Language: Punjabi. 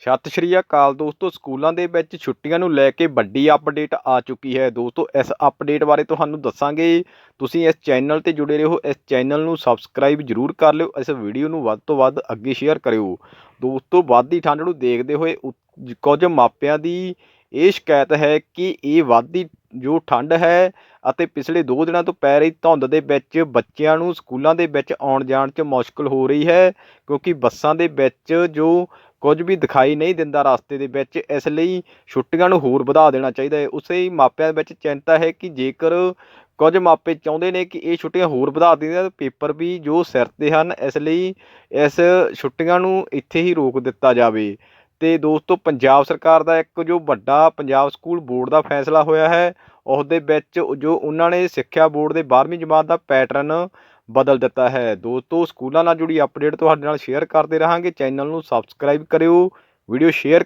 ਸਤਿ ਸ਼੍ਰੀ ਅਕਾਲ ਦੋਸਤੋ, ਸਕੂਲਾਂ ਦੇ ਵਿੱਚ ਛੁੱਟੀਆਂ ਨੂੰ ਲੈ ਕੇ ਵੱਡੀ ਅਪਡੇਟ ਆ ਚੁੱਕੀ ਹੈ ਦੋਸਤੋ। ਇਸ ਅਪਡੇਟ ਬਾਰੇ ਤੁਹਾਨੂੰ ਦੱਸਾਂਗੇ। ਤੁਸੀਂ ਇਸ ਚੈਨਲ ਤੇ ਜੁੜੇ ਰਹੋ, ਇਸ ਚੈਨਲ ਨੂੰ ਸਬਸਕ੍ਰਾਈਬ ਜਰੂਰ ਕਰ ਲਿਓ, ਇਸ ਵੀਡੀਓ ਨੂੰ ਵੱਧ ਤੋਂ ਵੱਧ ਅੱਗੇ ਸ਼ੇਅਰ ਕਰਿਓ। ਦੋਸਤੋ, ਵੱਧਦੀ ਠੰਡ ਨੂੰ ਦੇਖਦੇ ਹੋਏ ਉ- ਕੁਝ ਮਾਪਿਆਂ ਦੀ ਇਹ ਸ਼ਿਕਾਇਤ ਹੈ ਕਿ ਇਹ ਵੱਧਦੀ ਜੋ ਠੰਡ ਹੈ ਅਤੇ ਪਿਛਲੇ 2 ਦਿਨਾਂ ਤੋਂ ਪੈ ਰਹੀ ਧੁੰਦ ਦੇ ਵਿੱਚ ਬੱਚਿਆਂ ਨੂੰ ਸਕੂਲਾਂ ਦੇ ਵਿੱਚ ਆਉਣ ਜਾਣ 'ਚ ਮੁਸ਼ਕਲ ਹੋ ਰਹੀ ਹੈ, ਕਿਉਂਕਿ ਬੱਸਾਂ ਦੇ ਵਿੱਚ ਜੋ ਕੁਝ ਵੀ ਦਿਖਾਈ ਨਹੀਂ ਦਿੰਦਾ ਰਸਤੇ ਦੇ ਵਿੱਚ, ਇਸ ਲਈ ਛੁੱਟੀਆਂ ਨੂੰ ਹੋਰ ਵਧਾ ਦੇਣਾ ਚਾਹੀਦਾ ਹੈ। ਉਸੇ ਹੀ ਮਾਪਿਆਂ ਵਿੱਚ ਚਿੰਤਾ ਹੈ ਕਿ ਜੇਕਰ ਕੁਝ ਮਾਪੇ ਚਾਹੁੰਦੇ ਨੇ ਕਿ ਇਹ ਛੁੱਟੀਆਂ ਹੋਰ ਵਧਾ ਦਿੱਤੀਆਂ ਤਾਂ ਪੇਪਰ ਵੀ ਜੋ ਸਿਰ ਤੇ ਹਨ, ਇਸ ਲਈ ਇਸ ਛੁੱਟੀਆਂ ਨੂੰ ਇੱਥੇ ਹੀ ਰੋਕ ਦਿੱਤਾ ਜਾਵੇ। ਤੇ ਦੋਸਤੋ, ਪੰਜਾਬ ਸਰਕਾਰ ਦਾ ਇੱਕ ਜੋ ਵੱਡਾ ਪੰਜਾਬ ਸਕੂਲ ਬੋਰਡ ਦਾ ਫੈਸਲਾ ਹੋਇਆ ਹੈ ਉਸ ਦੇ ਵਿੱਚ ਜੋ ਉਹਨਾਂ ਨੇ ਸਿੱਖਿਆ ਬੋਰਡ ਦੇ 12ਵੀਂ ਜਮਾਤ ਦਾ ਪੈਟਰਨ ਬਦਲ ਦਿੱਤਾ ਹੈ। ਦੋਸਤੋ, ਸਕੂਲਾਂ ਨਾਲ ਜੁੜੀ ਅਪਡੇਟ ਤੁਹਾਡੇ ਨਾਲ ਸ਼ੇਅਰ ਕਰਦੇ ਰਹਾਂਗੇ। ਚੈਨਲ ਨੂੰ ਸਬਸਕ੍ਰਾਈਬ ਕਰਿਓ। Video share